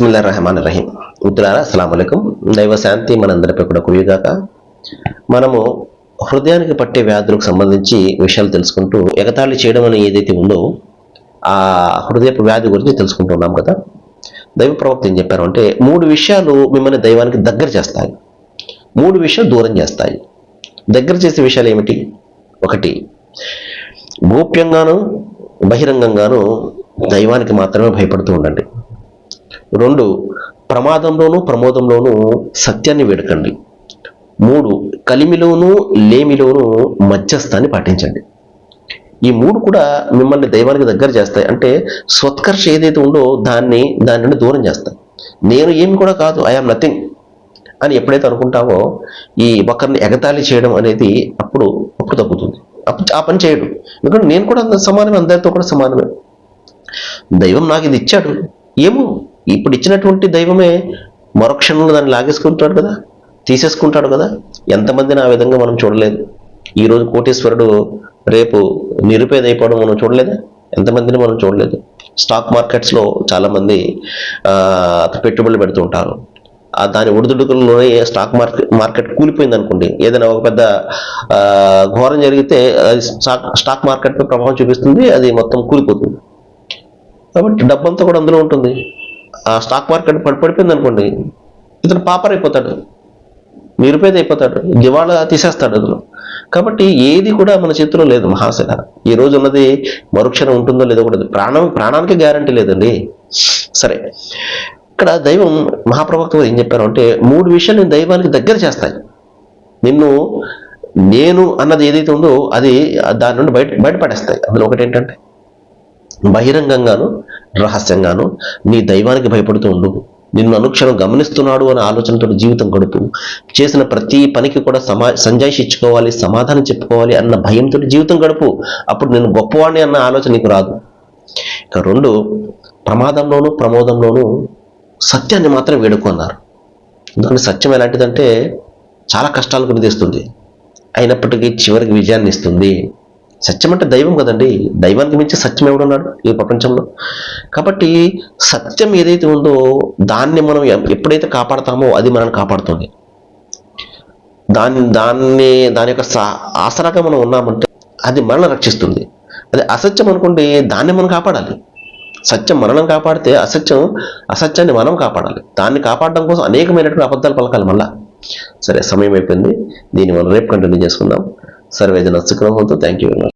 బిస్మిల్లా రహమాన్ రహీం మిత్రులారా అస్సలం అయికం దైవ శాంతి మనందరిపై కూడా కురిగాక మనము హృదయానికి పట్టే వ్యాధులకు సంబంధించి విషయాలు తెలుసుకుంటూ ఎగతాళి చేయడం అని ఏదైతే ఉందో ఆ హృదయపు వ్యాధి గురించి తెలుసుకుంటున్నాం కదా. దైవ ప్రవక్త ఏం చెప్పారు అంటే మూడు విషయాలు మిమ్మల్ని దైవానికి దగ్గర చేస్తాయి. మూడు విషయాలు దూరం చేస్తాయి. దగ్గర చేసే విషయాలు ఏమిటి? ఒకటి గోప్యంగాను బహిరంగంగాను దైవానికి మాత్రమే భయపడుతూ ఉండండి. రెండు ప్రమాదంలోనూ ప్రమోదంలోనూ సత్యాన్ని వేడకండి. మూడు కలిమిలోనూ లేమిలోనూ మధ్యస్థాన్ని పాటించండి. ఈ మూడు కూడా మిమ్మల్ని దైవానికి దగ్గర చేస్తాయి. అంటే స్వత్కర్ష ఏదైతే ఉందో దాన్ని దాని నుండి దూరం చేస్తాయి. నేను ఏమి కూడా కాదు ఐఆమ్ నథింగ్ అని ఎప్పుడైతే అనుకుంటావో ఈ ఒకరిని ఎగతాళి చేయడం అనేది అప్పుడు అప్పుడు తగ్గుతుంది. అప్పుడు ఆ పని చేయడు. ఎందుకంటే నేను కూడా అంత సమానమే అందరితో కూడా సమానమే. దైవం నాకు ఇది ఇచ్చాడు. ఏమో ఇప్పుడు ఇచ్చినటువంటి దైవమే మరోక్షణంలో దాన్ని లాగేసుకుంటాడు కదా? తీసేసుకుంటాడు కదా? ఎంతమందిని ఆ విధంగా మనం చూడలేదు. ఈరోజు కోటేశ్వరుడు రేపు నిరుపేద అయిపోవడం మనం చూడలేదా? ఎంతమందిని మనం చూడలేదు. స్టాక్ మార్కెట్స్లో చాలామంది పెట్టుబడులు పెడుతూ ఉంటారు. ఆ దాని ఒడిదుడుకుల్లోనే స్టాక్ మార్కెట్ మార్కెట్ కూలిపోయింది అనుకోండి ఏదైనా ఒక పెద్ద ఘోరం జరిగితే అది స్టాక్ స్టాక్ మార్కెట్పై ప్రభావం చూపిస్తుంది అది మొత్తం కూలిపోతుంది. కాబట్టి డబ్బంతా కూడా అందులో ఉంటుంది. స్టాక్ మార్కెట్ పడి పడిపోయింది అనుకోండి ఇతను పాపర్ అయిపోతాడు. నిరుపేద అయిపోతాడు. దివాళా తీసేస్తాడు అందులో కాబట్టి ఏది కూడా మన చేతిలో లేదు మహాశయ. ఈ రోజు ఉన్నది మరుక్షణం ఉంటుందో లేదో కూడా ప్రాణం ప్రాణానికి గ్యారంటీ లేదండి. సరే. ఇక్కడ దైవం మహాప్రవక్త ఏం చెప్పారు అంటే మూడు విషయాలు నేను దైవానికి దగ్గర చేస్తాయి. నిన్ను నేను అన్నది ఏదైతే ఉందో అది దాని నుండి బయట బయటపడేస్తాయి. అందులో ఒకటి ఏంటంటే బహిరంగంగాను రహస్యంగాను నీ దైవానికి భయపడుతూ ఉండు. నిన్ను అనుక్షణం గమనిస్తున్నాడు అనే ఆలోచనతో జీవితం గడుపు. చేసిన ప్రతి పనికి కూడా సమా సంజాయిషి ఇచ్చుకోవాలి సమాధానం చెప్పుకోవాలి అన్న భయంతో జీవితం గడుపు. అప్పుడు నేను గొప్పవాడిని అన్న ఆలోచన నీకు రాదు. ఇక రెండు ప్రమాదంలోనూ ప్రమోదంలోనూ సత్యాన్ని మాత్రం వేడుకున్నారు దాని సత్యం ఎలాంటిదంటే చాలా కష్టాలు గురితీస్తుంది అయినప్పటికీ చివరికి విజయాన్ని ఇస్తుంది. సత్యం అంటే దైవం కదండి. దైవానికి మించి సత్యం ఎవడున్నాడు ఈ ప్రపంచంలో? కాబట్టి సత్యం ఏదైతే ఉందో దాన్ని మనం ఎప్పుడైతే కాపాడతామో అది మనల్ని కాపాడుతుంది. దాన్ని దాన్ని దాని యొక్క సా- ఆసరాగా మనం ఉన్నామంటే అది మనల్ని రక్షిస్తుంది. అది అసత్యం అనుకోండి దాన్ని మనం కాపాడాలి. సత్యం మనల్ని కాపాడితే అసత్యం అసత్యాన్ని మనం కాపాడాలి. దాన్ని కాపాడడం కోసం అనేకమైనటువంటి అబద్ధాలు పలకాలి మళ్ళా. సరే సమయం అయిపోయింది. దీన్ని మనం రేపు కంటిన్యూ చేసుకుందాం. సర్వేజన సుఖంతో థ్యాంక్ యూ వెరీ మచ్